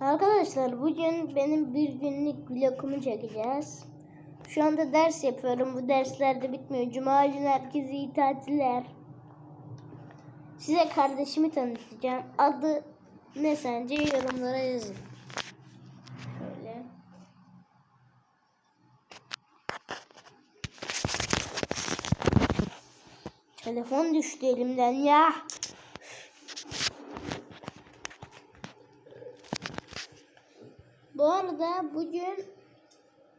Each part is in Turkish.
Arkadaşlar bugün benim bir günlük vlogumu çekeceğiz. Şu anda ders yapıyorum. Bu dersler de bitmiyor. Cuma günü herkese iyi tatiller. Size kardeşimi tanıtacağım. Adı ne sence yorumlara yazın. Şöyle. Telefon düştü elimden ya. Bu arada bugün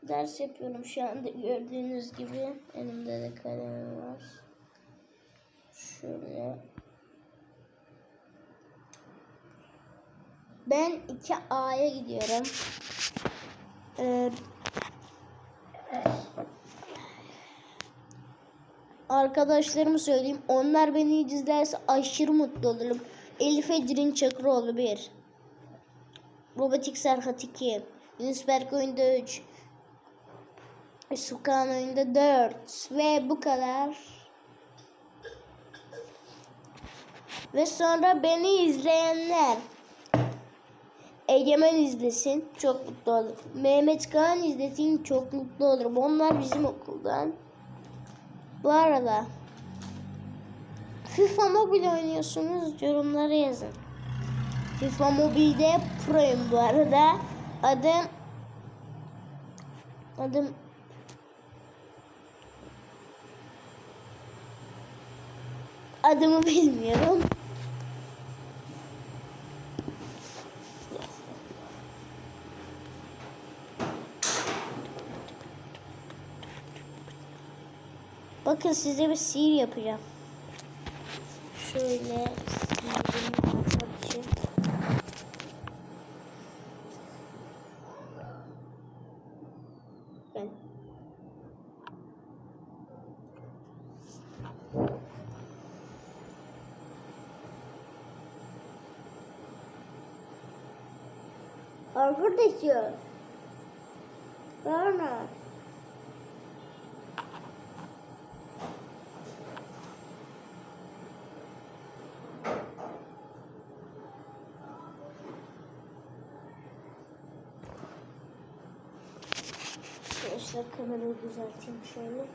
ders yapıyorum şu anda gördüğünüz gibi. Elimde de kalem var. Şöyle. Ben 2A'ya gidiyorum. Ee, arkadaşlarımı söyleyeyim. Onlar beni izlerse aşırı mutlu olurum. Elif Ecrin Çakıroğlu 1. Robotik Serhat 2. Yunus oyunda 3. Sukan oyunda 4. Ve bu kadar. Ve sonra beni izleyenler. Egemen izlesin. Çok mutlu olurum. Mehmet Kaan izlesin. Çok mutlu olurum. Onlar bizim okuldan. Bu arada FIFA Mobile oynuyorsunuz. Yorumlara yazın. FIFA Mobile'de Pro'yum bu arada. Adım adım adımı bilmiyorum. Bakın size bir sihir yapacağım. Şöyle sihirimi açayım. Ben. Arkadaşlar. Bana. Arkadaşlar kamerayı düzelteyim şöyle.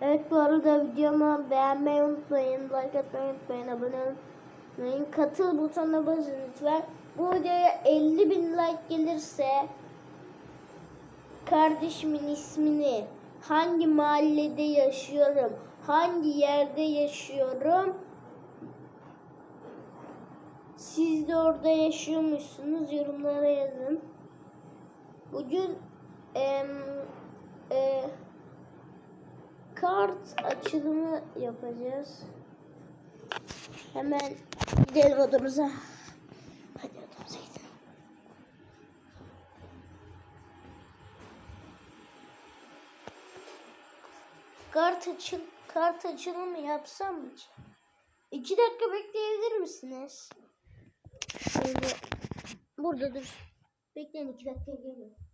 Evet bu arada videomu beğenmeyi unutmayın. Like atmayı unutmayın. Abone olmayı Katıl butonuna basın lütfen. Bu videoya 50 bin like gelirse kardeşimin ismini hangi mahallede yaşıyorum, hangi yerde yaşıyorum siz de orada yaşıyormuşsunuz yorumlara yazın. Bugün em, e, kart açılımı yapacağız. Hemen gidelim odamıza. Hadi odamıza gidelim. Kart açıl kart açılımı yapsam mı? ki? İki dakika bekleyebilir misiniz? Şöyle burada dur. Bekleyin iki dakika geliyorum.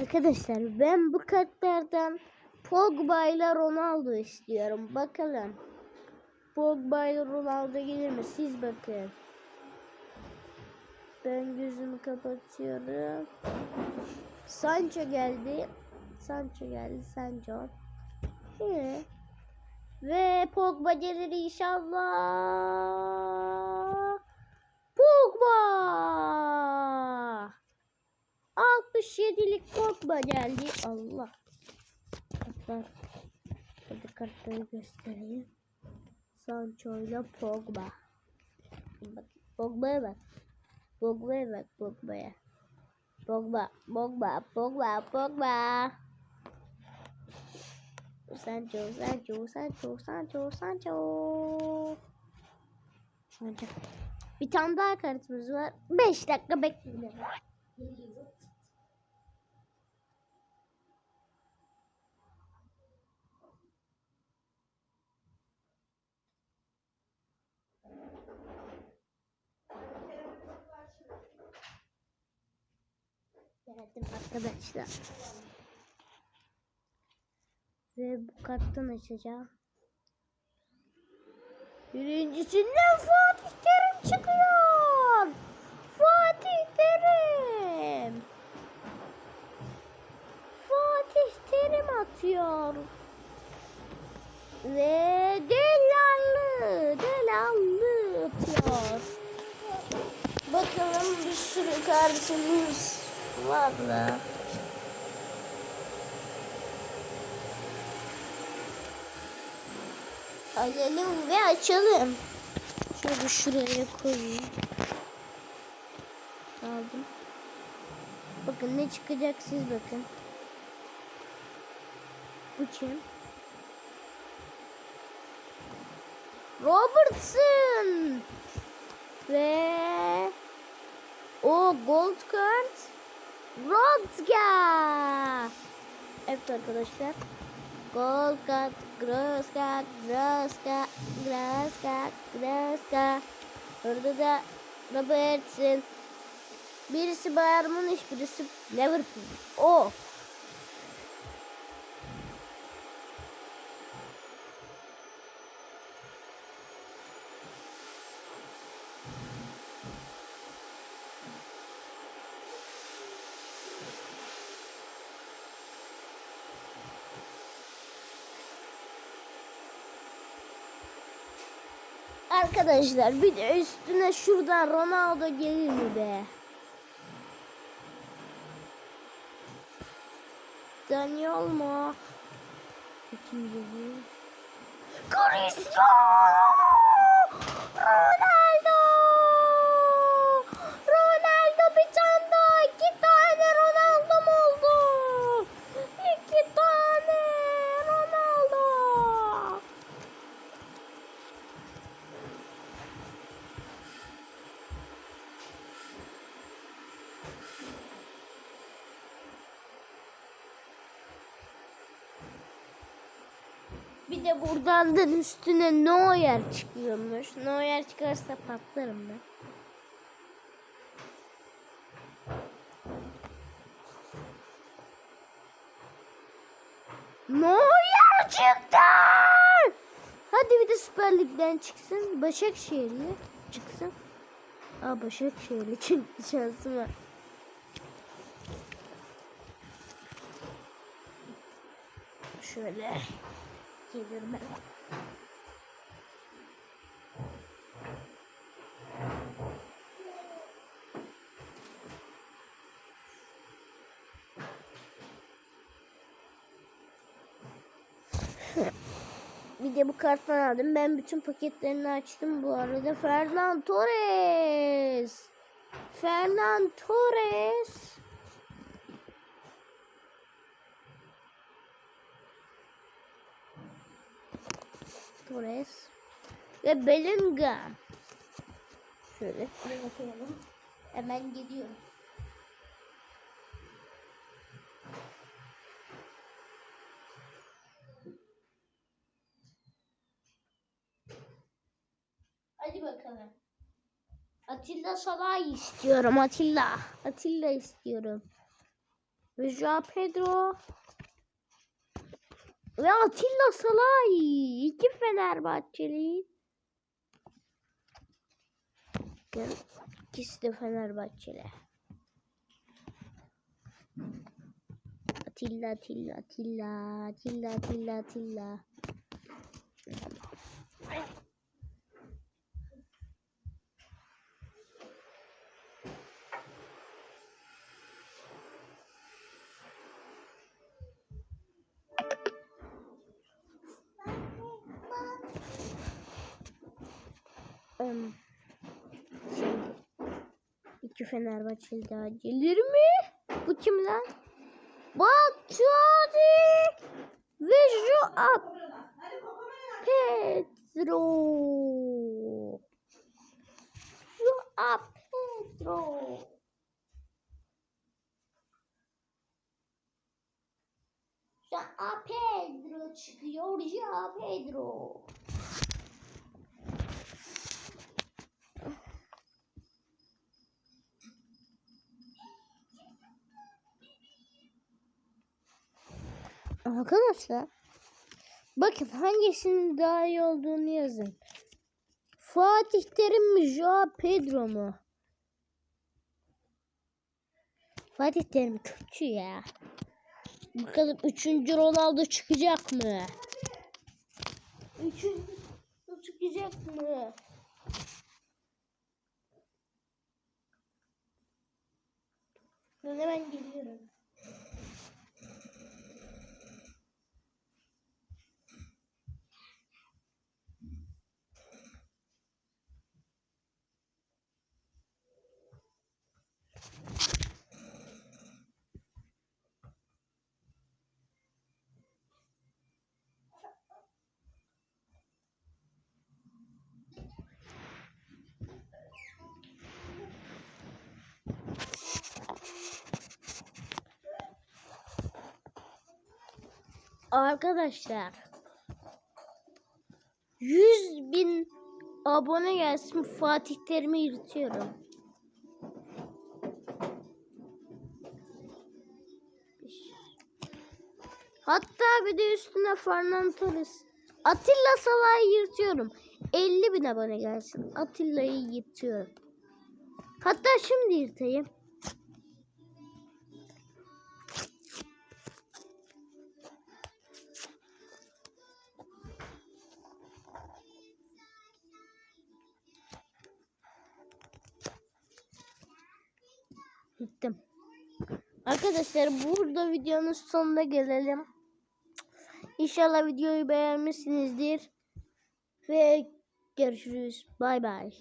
Arkadaşlar ben bu kartlardan Pogba ile Ronaldo istiyorum. Bakalım. Pogba ile Ronaldo gelir mi? Siz bakın. Ben gözümü kapatıyorum. Sancho geldi. Sancho geldi. Sancho. Ee, Ve Pogba gelir inşallah. Pogba! 67'lik Pogba geldi. Allah. Kartlar. Hadi kartları göstereyim. Sancho ile Pogba. Bak, Pogba'ya bak. Pogba'ya bak Pogba'ya. Pogba, Pogba, Pogba, Pogba. Sancho, Sancho, Sancho, Sancho, Sancho. Sancho. Bir tane daha kartımız var. 5 dakika bekleyelim. Geldim arkadaşlar. Ve bu karttan açacağım. Birincisinden Fatih Terim çıkıyor. Fatih Terim. Fatih Terim atıyor. Ve Delallı, Delallı atıyor. Bakalım bir sürü kartımız var da. Alalım ve açalım. Şöyle şuraya koyayım. Aldım. Bakın ne çıkacak siz bakın. Bu kim? Robertson ve o gold card Rodga. Evet arkadaşlar. Card, gross card, gross card. Orada da Robertson. Birisi Bayern Münih, birisi Liverpool. O. Arkadaşlar bir de üstüne şuradan Ronaldo gelir mi be? Daniel mu? Kim geliyor? Cristiano Ronaldo! Ronaldo bir tane daha iki tane Ronaldo oldu. İki tane Ronaldo. Bir de buradan da üstüne Neuer çıkıyormuş. Neuer çıkarsa patlarım ben. Neuer çıktı! Hadi bir de Süper Lig'den çıksın. Başakşehirli çıksın. Aa Başakşehirli çıktı şansıma. Şöyle geliyorum ben. Bir de bu karttan aldım. Ben bütün paketlerini açtım bu arada. Fernan Torres. Fernan Torres. Torres ve Bellingham. Şöyle koyalım. Hemen gidiyorum. Hadi bakalım. Atilla Salah'ı istiyorum. Atilla. Atilla istiyorum. Ve Pedro. Ve Atilla Salay. iki Fenerbahçeli. İkisi de Fenerbahçeli. Atilla, Atilla, Atilla, Atilla, Atilla, Atilla. Em, Şimdi iki Fenerbahçeli daha gelir mi? Bu kim lan? Batshuayi ve Joao Pedro. Joao Pedro. Ja Pedro çıkıyor. Ja Pedro. Arkadaşlar bakın hangisinin daha iyi olduğunu yazın. Fatih Terim mi Joao Pedro mu? Fatih Terim kötü ya. Bakalım üçüncü Ronaldo çıkacak mı? Üçüncü çıkacak mı? Ben hemen geliyorum. Arkadaşlar 100 bin abone gelsin Fatih Terim'i yırtıyorum. Hatta bir de üstüne Fernan Torres. Atilla Salah'ı yırtıyorum. 50 bin abone gelsin. Atilla'yı yırtıyorum. Hatta şimdi yırtayım. Gittim. Arkadaşlar burada videonun sonuna gelelim. İnşallah videoyu beğenmişsinizdir. Ve görüşürüz. Bay bay.